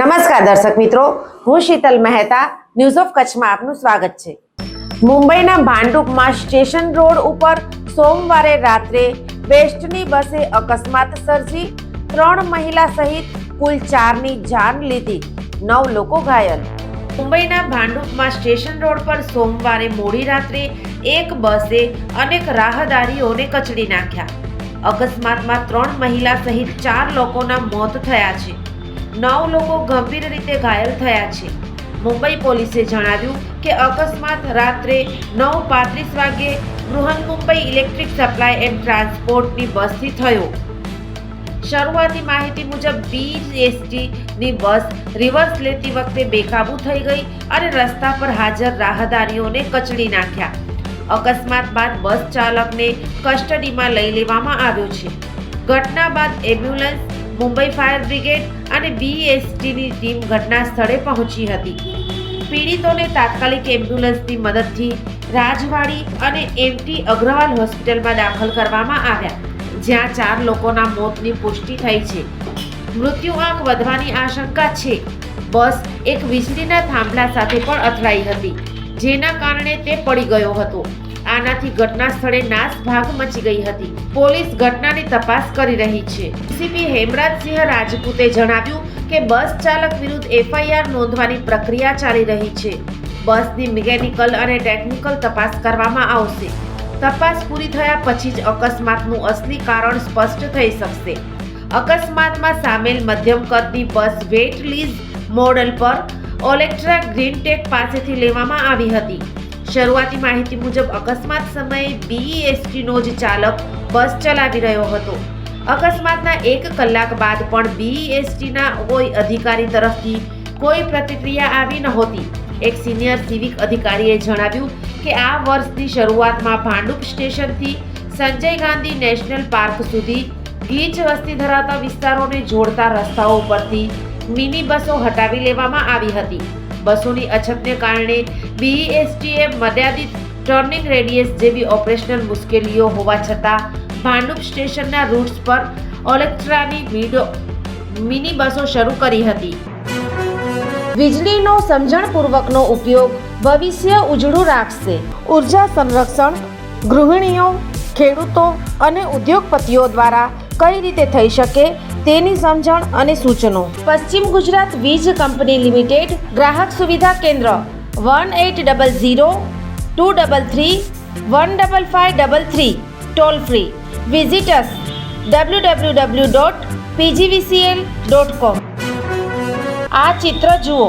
નમસ્કાર દર્શક મિત્રો, હું શીતલ મહેતા ન્યૂઝ ઓફ કચ્છમાં આપનું સ્વાગત છે. મુંબઈના ભાંડુપમાં સ્ટેશન રોડ ઉપર સોમવારે રાત્રે બેસ્ટની બસે અકસ્માત સર્જી ત્રણ મહિલા સહિત કુલ ચારની જાન લીધી. નવ લોકો ઘાયલ. મુંબઈના ભાંડુપમાં સ્ટેશન રોડ પર સોમવારે મોડી રાત્રે એક બસે અનેક રાહદારીઓને કચડી નાખ્યા. અકસ્માતમાં ત્રણ મહિલા સહિત ચાર લોકોના મોત થયા છે. નવ લોકો ગંભીર રીતે ઘાયલ થયા છે. મુંબઈ પોલીસે જણાવ્યું કે અકસ્માત રાત્રે નવ પાંત્રીસ વાગ્યે Brihanmumbai electric supply and ટ્રાન્સપોર્ટની બસથી થયો. શરૂઆતી માહિતી મુજબ બીએસટી ની બસ રિવર્સ લેતી વખતે બેકાબૂ થઈ ગઈ અને રસ્તા પર હાજર રાહદારીઓને કચડી નાખ્યા. અકસ્માત બાદ બસ ચાલકને કસ્ટડીમાં લઈ લેવામાં આવ્યો છે. ઘટના બાદ એમ્બ્યુલન્સ મુંબઈ ફાયર બ્રિગેડ અને બીએસટીની ટીમ ઘટના સ્થળે પહોંચી હતી. પીડિતોને તાત્કાલિક એમ્બ્યુલન્સની મદદથી રાજવાડી અને એમટી અગ્રવાલ હોસ્પિટલમાં દાખલ કરવામાં આવ્યા, જ્યાં ચાર લોકોના મોતની પુષ્ટિ થઈ છે. મૃત્યુઆંક વધવાની આશંકા છે. બસ એક વીજળીના થાંભલા સાથે પણ અથડાઈ હતી, જેના કારણે તે પડી ગયો હતો. આનાથી ઘટના સ્થળે નાસભાગ મચી ગઈ હતી. પોલીસ ઘટનાની તપાસ કરી રહી છે. સીપી હેમરાજસિંહ રાજપૂતે જણાવ્યું કે બસ ચાલક વિરુદ્ધ એફઆઈઆર નોંધવાની પ્રક્રિયા ચાલી રહી છે. બસની મિકેનિકલ અને ટેકનિકલ તપાસ કરવામાં આવશે. તપાસ પૂરી થયા પછી જ અકસ્માતનું અસલી કારણ સ્પષ્ટ થઈ શકશે. અકસ્માતમાં સામેલ મધ્યમ કદની બસ વેટ લીઝ મોડલ પર ઓલેક્ટ્રા ગ્રીનટેક પાસેથી લેવામાં આવી હતી. શરૂઆતી માહિતી મુજબ અકસ્માત સમયે બીઈએસટીનો જ ચાલક બસ ચલાવી રહ્યો હતો. અકસ્માતના એક કલાક બાદ પણ બીઈએસટીના કોઈ અધિકારી તરફથી કોઈ પ્રતિક્રિયા આવી નહોતી. એક સિનિયર સિવિક અધિકારીએ જણાવ્યું કે આ વર્ષની શરૂઆતમાં ભાંડુપ સ્ટેશનથી સંજય ગાંધી નેશનલ પાર્ક સુધી ગીચ વસ્તી ધરાવતા વિસ્તારોને જોડતા રસ્તાઓ પરથી મિની બસો હટાવી લેવામાં આવી હતી. બસોની અછતને કારણે બીઈએસટીએ મર્યાદિત ટર્નિંગ રેડિયસ જેવી ઓપરેશનલ મુશ્કેલીઓ હોવા છતાં ભાંડુપ સ્ટેશનના રૂટ્સ પર ઓલેક્ટ્રાની વીડો મિની બસો શરૂ કરી હતી. વીજળીનો સમજણપૂર્વકનો ઉપયોગ ભવિષ્ય ઉજળું રાખશે. ઊર્જા સંરક્ષણ, ગૃહિણીઓ, ખેડૂતો અને ઉદ્યોગપતિઓ દ્વારા કઈ રીતે થઈ શકે તેની સમજણ અને સૂચનો. પશ્ચિમ ગુજરાત વીજ કંપની લિમિટેડ ગ્રાહક સુવિધા કેન્દ્ર one eight double zero two double three one double five double three toll free. Visitors W W W dot PGVCL dot com. આ ચિત્ર જુઓ.